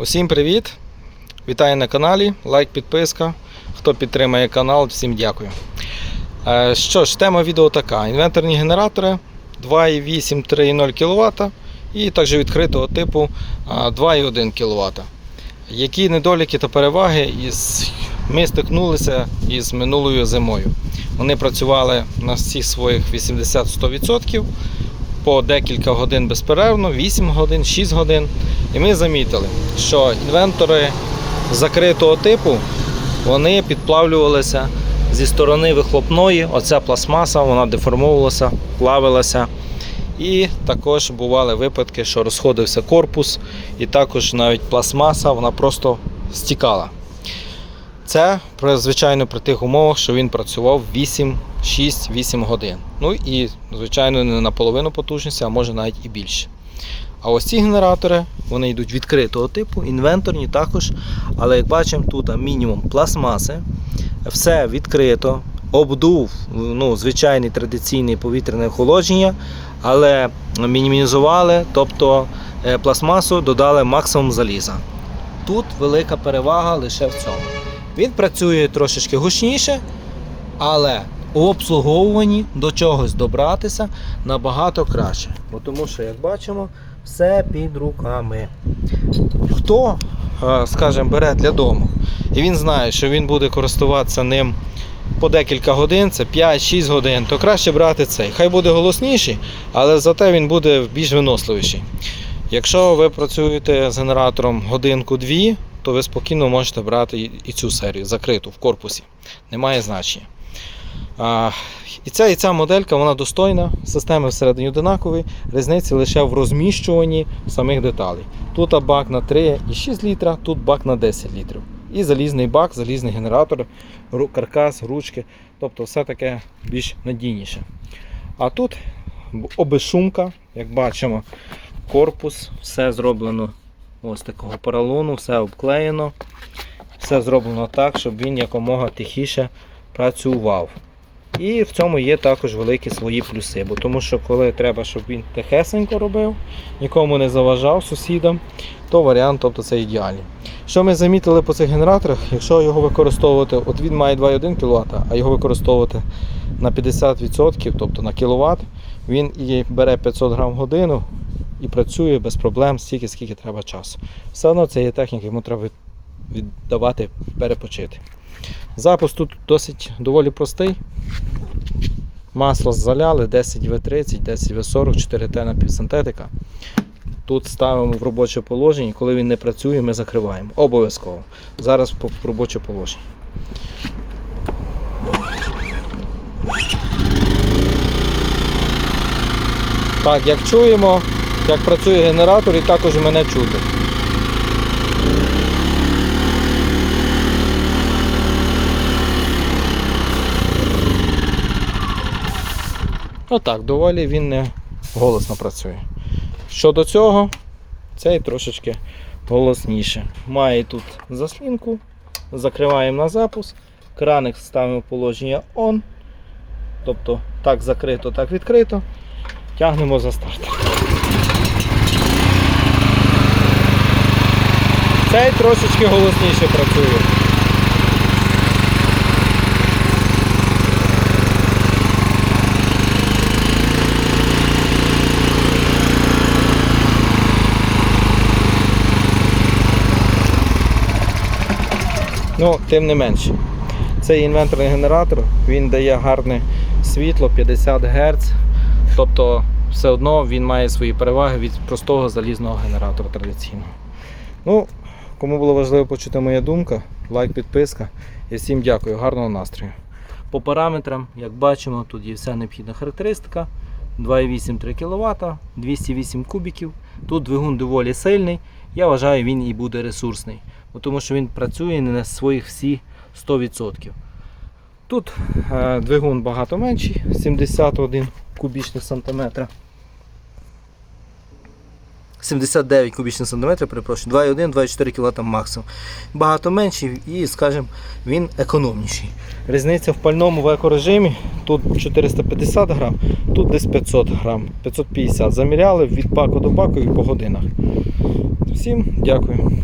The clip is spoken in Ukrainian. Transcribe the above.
Усім привіт! Вітаю на каналі, лайк, підписка. Хто підтримає канал, всім дякую. Е, Що ж, тема відео така: інвенторні генератори 2,8 3,0 кВт і також відкритого типу 2,1 кВт. Які недоліки та переваги із... ми стикнулися із минулою зимою. Вони працювали на всіх своїх 80-100% по декілька годин безперервно, 8 годин, 6 годин. І ми замітили, що інвентори закритого типу вони підплавлювалися зі сторони вихлопної. Оця пластмаса вона деформовувалася, плавилася. І також бували випадки, що розходився корпус, і також навіть пластмаса вона просто стікала. Це звичайно при тих умовах, що він працював 8, 6-8 годин. Ну і, звичайно, не на половину потужності, а може навіть і більше. А ось ці генератори вони йдуть відкритого типу, інвенторні також. Але як бачимо, тут мінімум пластмаси, все відкрито, обдув, ну, звичайний традиційний повітряне охолодження, але мінімізували, тобто е, пластмасу додали максимум заліза. Тут велика перевага лише в цьому. Він працює трошечки гучніше, але у обслуговуванні до чогось добратися набагато краще. Бо тому що, як бачимо, все під руками. Хто, е, скажімо, бере для дому, і він знає, що він буде користуватися ним по декілька годин, це 5-6 годин, то краще брати цей. Хай буде голосніший, але зате він буде більш виносливіший. Якщо ви працюєте з генератором годинку-дві, то ви спокійно можете брати і- цю серію закриту в корпусі. Немає значення. А, і ця, і ця моделька вона достойна, системи всередині одинакові, різниця лише в розміщуванні самих деталей. Тут бак на 3,6 літра, тут бак на 10 літрів. І залізний бак, залізний генератор, каркас, ручки, тобто все таке більш надійніше. А тут обезшумка, як бачимо, корпус, все зроблено ось такого поролону, все обклеєно, все зроблено так, щоб він якомога тихіше працював. І в цьому є також великі свої плюси, бо тому що коли треба, щоб він тихесенько робив, нікому не заважав сусідам, то варіант тобто, це ідеальний. Що ми замітили по цих генераторах, якщо його використовувати, от він має 2,1 кВт, а його використовувати на 50%, тобто на кіловат, він і бере 500 грам годину і працює без проблем стільки, скільки треба часу. Все одно це є техніка, йому треба віддавати перепочити. Запуск тут досить доволі простий. Масло заляли 10В30, 10В40, 4Т напівсинтетика. Тут ставимо в робоче положення, коли він не працює, ми закриваємо. Обов'язково. Зараз в робоче положення. Так, як чуємо, як працює генератор, і також мене чути. Отак, доволі він не голосно працює. Щодо цього, цей трошечки голосніше. Має тут заслінку, закриваємо на запуск, краник ставимо в положення ON. Тобто так закрито, так відкрито. Тягнемо за старт. Цей трошечки голосніше працює. Ну, тим не менше. Цей інвенторний генератор він дає гарне світло 50 Гц. Тобто все одно він має свої переваги від простого залізного генератора традиційного. Ну, кому було важливо почути моя думка, лайк, підписка. І всім дякую, гарного настрою. По параметрам, як бачимо, тут є вся необхідна характеристика. 2,8-3 кВт, 208 кубіків. Тут двигун доволі сильний. Я вважаю, він і буде ресурсний, тому що він працює не на своїх всі 100%. Тут е, двигун багато менший, 71 кубічних сантиметра. 79 кубічних сантиметрів, перепрошую, 2,1, 2,4 кВт максимум. Багато менший і, скажімо, він економніший. Різниця в пальному в екорежимі. Тут 450 грам, тут десь 500 грам, 550. Заміряли від баку до баку і по годинах. Всім дякую.